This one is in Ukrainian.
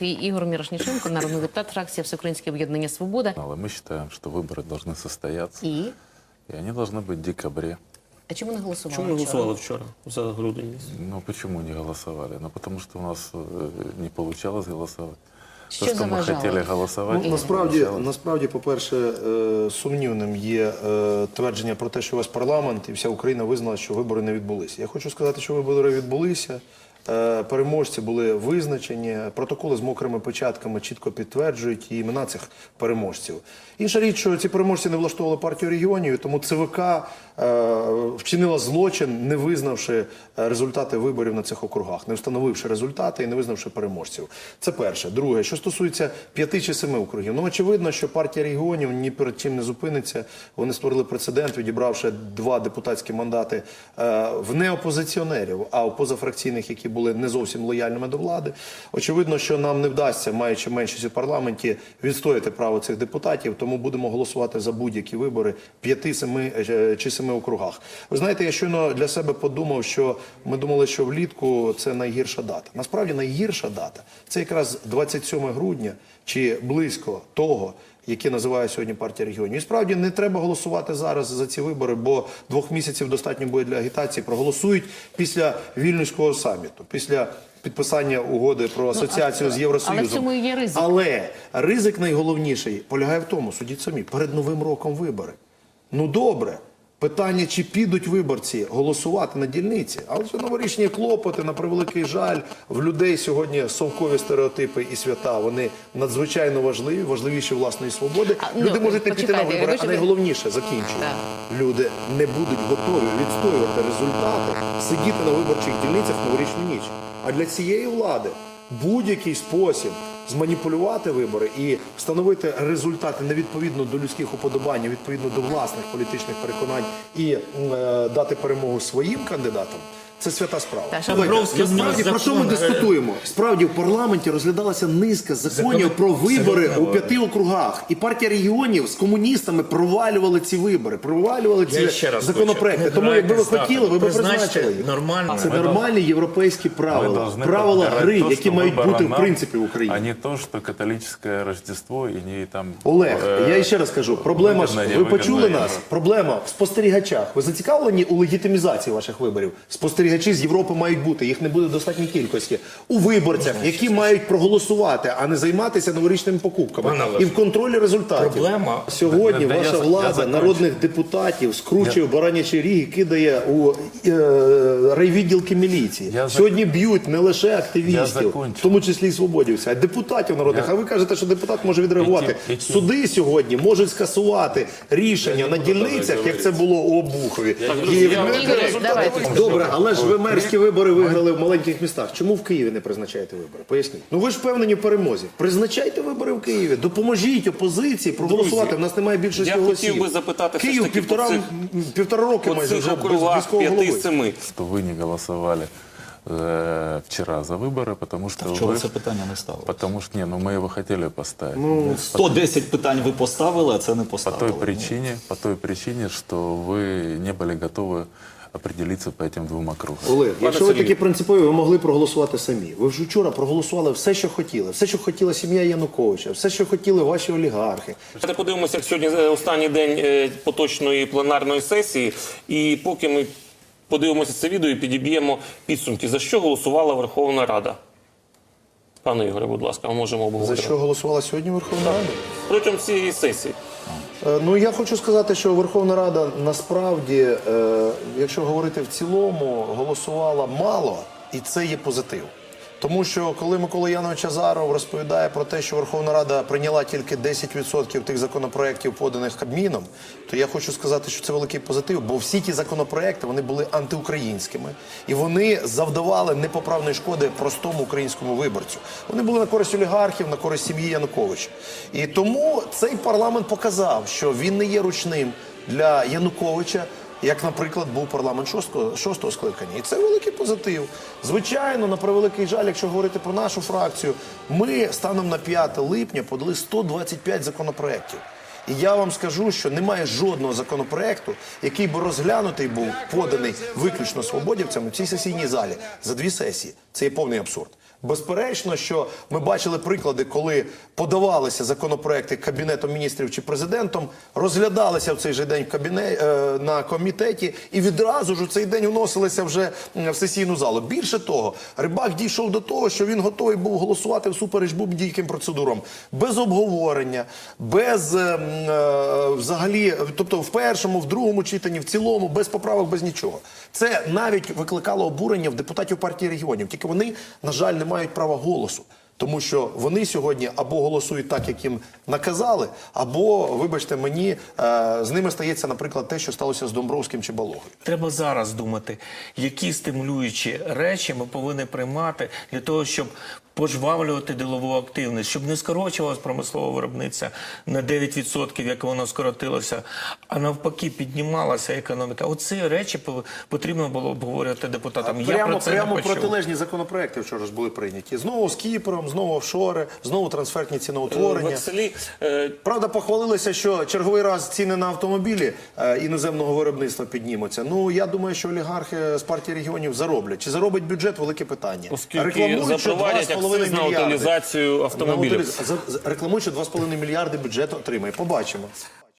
І Ігор Мірошніченко, народний депутат, фракція Всеукраїнське об'єднання Свобода. Но мы считаем, что выборы должны состояться, І и они должны быть в декабре. а чому не голосували? Чому не вчора? голосували вчора за грудень? місяць? Ну почему не голосовали? Ну потому что у нас э, не получалось голосовать. Що То, что мы заважало? хотели голосовать, Ну, не насправді, получалось. насправді, по-перше, е, сумнівним є е, твердження про те, що у вас парламент і вся Україна визнала, що вибори не відбулися. Я хочу сказати, що вибори відбулися. е, Переможці були визначені, протоколи з мокрими печатками чітко підтверджують і імена цих переможців. Інша річ, що ці переможці не влаштовували партію регіонів, тому ЦВК е, вчинила злочин, не визнавши е, результати виборів на цих округах, не встановивши результати і не визнавши переможців. Це перше. Друге, що стосується п'яти чи семи округів, ну очевидно, що партія регіонів ні перед чим не зупиниться. Вони створили прецедент, відібравши два депутатські мандати в неопозиціонерів, а у позафракційних, які були не зовсім лояльними до влади. Очевидно, що нам не вдасться, маючи меншість у парламенті, відстояти право цих депутатів. Тому будемо голосувати за будь-які вибори п'яти, семи е, чи семи округах. Ви знаєте, я щойно для себе подумав, що ми думали, що влітку це найгірша дата. Насправді найгірша дата це якраз 27 грудня чи близько того. Яке називає сьогодні партія регіонів. І справді не треба голосувати зараз за ці вибори, бо двох місяців достатньо буде для агітації. Проголосують після вільнюського саміту, після підписання угоди про асоціацію а- з Євросоюзом. але в цьому і є ризик. Але ризик найголовніший полягає в тому, судіть самі, перед новим роком вибори. Ну добре. Питання, чи підуть виборці голосувати на дільниці, але це новорічні клопоти, на превеликий жаль, в людей сьогодні совкові стереотипи і свята. Вони надзвичайно важливі, важливіші власної свободи. А, ну, Люди можуть не піти на вибори, а найголовніше закінчую. Люди не будуть готові відстоювати результати, сидіти на виборчих дільницях в новорічну ніч. А для цієї влади будь-який спосіб зманіпулювати вибори і встановити результати не відповідно до людських уподобань, відповідно до власних політичних переконань і е, дати перемогу своїм кандидатам. Це свята справа. Та, Слухайте, Шабровський насправді внес про що ми закон, е, дискутуємо? Справді в парламенті розглядалася низка законів про вибори у п'яти округах, і партія регіонів з комуністами провалювали ці вибори, провалювали ці Я ще раз законопроекти. хочу. Тому, якби ви Грайте з хотіли, ви б датами. призначили їх. Призначте нормально. Це нормальні європейські Мы правила, должны правила подбирать гри, то, які что мають выбора бути в нам, принципі в Україні. А не то, что католическое Рождество и не там... Олег, э, я ще раз кажу, проблема ж, вигідно, ви невигідно, почули я- нас? Проблема в спостерігачах. Ви зацікавлені у легітимізації ваших виборів? Спостерігачі з Європи мають бути, їх не буде в достатній кількості. У виборцях, які мають проголосувати, а не займатися новорічними покупками. Пане Олеже, І в контролі результатів. проблема- Сьогодні ваша я- я влада народних депутатів скручує баранячі ріги, кидає у е, райвідділки міліції. Я зак- Сьогодні б'ють не лише Я активістів, в тому числі і свободівців, а й депутатів народних. А ви кажете, що депутат може відреагувати. Які- які- Суди сьогодні можуть скасувати рішення на дільницях, як це було у Обухові. І відмінити Ігор, результати. давайте. Добре, але ж ви мерські вибори виграли в маленьких містах. Чому в Києві не призначаєте вибори? Поясніть. Ну ви ж впевнені в перемозі. Призначайте вибори в Києві. Допоможіть опозиції проголосувати. В нас немає більшості я хотів голосів. би запитати все ж Київ таки півтора, по цих- півтора роки По майже цих вже без округах військового голови. 5-7. Что вы не голосовали э, вчера за выборы, потому что Вчора вы... це питання не ставило. Потому что, не, ну мы его хотели поставить. Ну, 110 питань ви поставили, а це не По поставили. той причине, по той причине, что вы не были готовы определиться по этим двум округам. Олег, якщо ви такі принципові, ви могли проголосувати самі. Ви вже вчора проголосували все, що хотіли, все, що хотіла сім'я Януковича, все, що хотіли ваші олігархи. Давайте подивимося, як сьогодні е, останній день е, поточної пленарної сесії. І поки ми подивимося це відео і підіб'ємо підсумки, за що голосувала Верховна Рада. Пане Ігоре, будь ласка, ми можемо За що голосувала сьогодні Верховна Рада? Протягом цієї сесії. Е, Ну я хочу сказати, що Верховна Рада насправді, е, якщо говорити в цілому, голосувала мало, і це є позитив. Тому що коли Микола Янович Азаров розповідає про те, що Верховна Рада прийняла тільки 10% тих законопроєктів, поданих Кабміном, то я хочу сказати, що це великий позитив, бо всі ті законопроекти вони були антиукраїнськими і вони завдавали непоправної шкоди простому українському виборцю. Вони були на користь олігархів, на користь сім'ї Януковича. І тому цей парламент показав, що він не є ручним для Януковича. Як, наприклад, був парламент шостого, шостого скликання, і це великий позитив. Звичайно, на превеликий жаль, якщо говорити про нашу фракцію, ми станом на 5 липня подали 125 законопроєктів. І я вам скажу, що немає жодного законопроекту, який би розглянутий був поданий виключно свободівцями в цій сесійній залі за дві сесії. Це є повний абсурд. Безперечно, що ми бачили приклади, коли подавалися законопроекти кабінетом міністрів чи президентом, розглядалися в цей же день в кабіне, е, на комітеті і відразу ж у цей день вносилися вже в сесійну залу. Більше того, рибак дійшов до того, що він готовий був голосувати всупереч будь-яким процедурам, без обговорення, без е, е, взагалі, тобто в першому, в другому читанні, в цілому, без поправок, без нічого. Це навіть викликало обурення в депутатів партії регіонів. Тільки вони, на жаль, не мають права голосу. Тому що вони сьогодні або голосують так, як їм наказали, або, вибачте мені, е, з ними стається, наприклад, те, що сталося з Домбровським чи Балогою. Треба зараз думати, які стимулюючі речі ми повинні приймати для того, щоб пожвавлювати ділову активність, щоб не скорочувалась промислова виробниця на 9%, як воно скоротилося, а навпаки піднімалася економіка. Оці речі потрібно було обговорювати депутатам. Я прямо про це прямо не почув. протилежні законопроекти вчора ж були прийняті. Знову з Кіпром, знову офшори, знову трансфертні ціноутворення. Векселі, е, Правда, похвалилися, що черговий раз ціни на автомобілі е, іноземного виробництва піднімуться. Ну я думаю, що олігархи з партії регіонів зароблять. Чи заробить бюджет? Велике питання. Оскільки Рекламують, що запровадять 2,5 акциз на мільярди. утилізацію автомобілів. На утиліз- що 2,5 мільярди бюджету отримає. Побачимо.